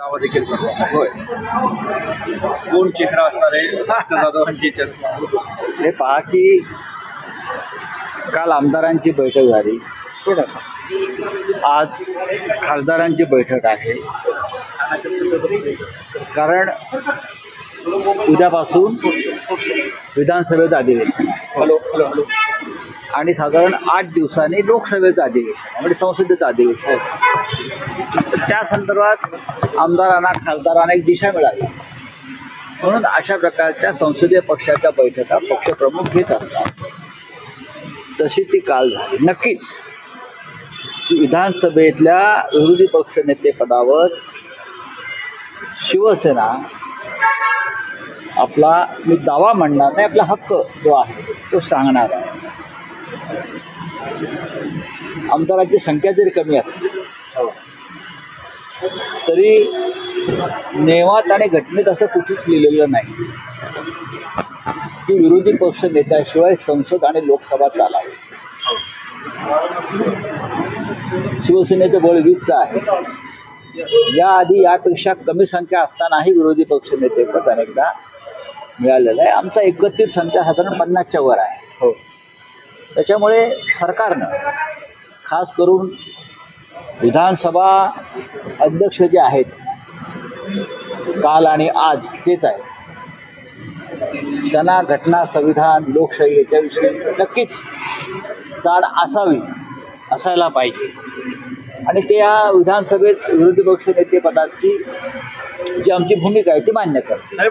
देखील. होय. कोण चेहरा असणार आहे? जाधवांची हे पहा की काल आमदारांची बैठक झाली. आज खासदारांची बैठक आहे. कारण उद्यापासून विधानसभेचं अधिवेशन हॅलो हॅलो हॅलो. आणि साधारण आठ दिवसांनी लोकसभेचं अधिवेशन म्हणजे संसदेचं अधिवेशन. तर त्या संदर्भात आमदारांना खासदारांना एक दिशा मिळाली. म्हणून अशा प्रकारच्या संसदीय पक्षाच्या बैठका पक्षप्रमुख घेत असतात. तशी ती काल झाली. नक्कीच विधानसभेतल्या विरोधी पक्षनेते पदावर शिवसेना आपला मी दावा म्हणणार नाही आपला हक्क जो आहे तो सांगणार आहे. आमदारांची संख्या जरी कमी असली हो, तरी नेवात आणि घटनेत असं कुठेच लिहिलेलं नाही. की विरोधी पक्ष नेत्याशिवाय संसद आणि लोकसभा चालावी. शिवसेनेचं बळ वीसचं आहे. याआधी यापेक्षा कमी संख्या असतानाही विरोधी पक्ष नेतेपद अनेकदा मिळालेलं आहे. आमचा एकत्रित संख्या साधारण पन्नासच्या वर आहे. त्याच्यामुळे सरकारनं खास करून विधानसभा अध्यक्ष जे आहेत काल आणि आज तेच आहे त्यांना घटना संविधान लोकशाही याच्याविषयी नक्कीच जाण असावी असायला पाहिजे. आणि ते या विधानसभेत विरोधी पक्ष नेतेपदाची जी आमची भूमिका आहे ती मान्य करते